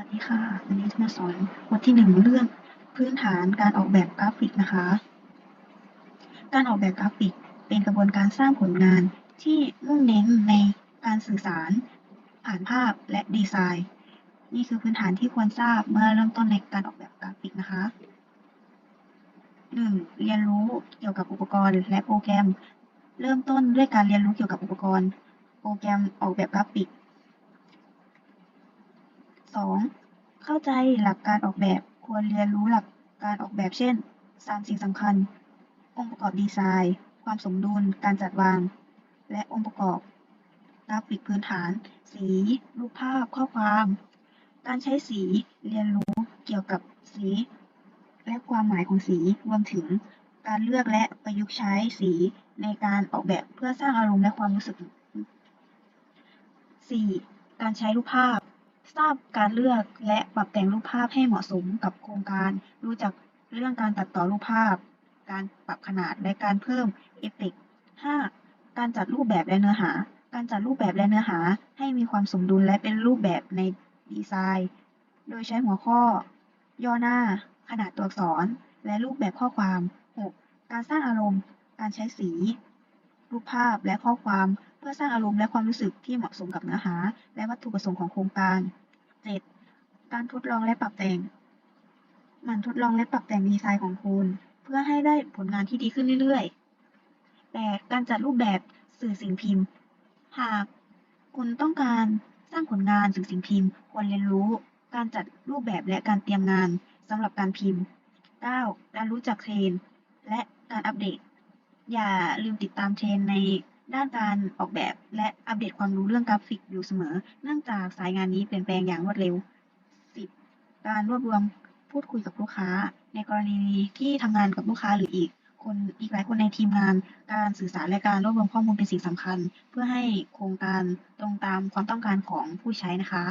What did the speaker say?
วัสดีค่ะ วันนี้จะมาสอนบทที่หนึ่งเรื่องพื้นฐานการออกแบบกราฟิกนะคะ การออกแบบกราฟิกเป็นกระบวนการสร้างผลงานที่มุ่งเน้นในการสื่อสาร ผ่านภาพและดีไซน์ นี่คือพื้นฐานที่ควรทราบเมื่อเริ่มต้นในการออกแบบกราฟิกนะคะ 1. เรียนรู้เกี่ยวกับอุปกรณ์และโปรแกรม เริ่มต้นด้วยการเรียนรู้เกี่ยวกับอุปกรณ์ โปรแกรมออกแบบกราฟิก 2. เข้าใจหลักการออกแบบ ควรเรียนรู้หลักการออกแบบ เช่น3สิ่งสำคัญ องค์ประกอบดีไซน์ ความสมดุล การจัดวาง และองค์ประกอบกราฟิกพื้นฐาน สี รูปภาพ ข้อความ การใช้สี เรียนรู้เกี่ยวกับสี และความหมายของสี รวมถึงการเลือกและประยุกต์ใช้สีในการออกแบบเพื่อสร้างอารมณ์และความรู้สึก 4. การใช้รูปภาพ ทราบการเลือกและปรับแต่งรูปภาพให้เหมาะสมกับโครงการ รู้จักเรื่องการตัดต่อรูปภาพ การปรับขนาดและการเพิ่มเอฟเฟกต์ 5. การจัดรูปแบบและเนื้อหา การจัดรูปแบบและเนื้อหาให้มีความสมดุลและเป็นรูปแบบในดีไซน์ โดยใช้หัวข้อ ย่อหน้า ขนาดตัวอักษร และรูปแบบข้อความ 6. การสร้างอารมณ์ การใช้สี รูปภาพ และข้อความ เพื่อสร้างอารมณ์และความรู้สึกที่เหมาะสมกับเนื้อหา และวัตถุประสงค์ของโครงการ 7. การทดลองและปรับแต่ง หมั่นทดลองและปรับแต่งดีไซน์ของคุณ เพื่อให้ได้ผลงานที่ดีขึ้นเรื่อยๆ 8. การจัดรูปแบบสื่อสิ่งพิมพ์ หากคุณต้องการสร้างผลงานสื่อสิ่งพิมพ์ ควรเรียนรู้ การจัดรูปแบบและการเตรียมงานสำหรับการพิมพ์ 9. การรู้จักเทรนด์และการอัปเดต อย่าลืมติดตามเทรนในด้านการออกแบบและอัปเดตความรู้เรื่องกราฟิกอยู่เสมอ เนื่องจากสายงานนี้เปลี่ยนแปลงอย่างรวดเร็ว 10. การรวบรวมพูดคุยกับลูกค้า ในกรณีที่ทำงานกับลูกค้าหรืออีก คนอีกหลายคนในทีมงาน การสื่อสารและการรวบรวมข้อมูลเป็นสิ่งสำคัญ เพื่อให้โครงการตรงตามความต้องการของผู้ใช้นะคะ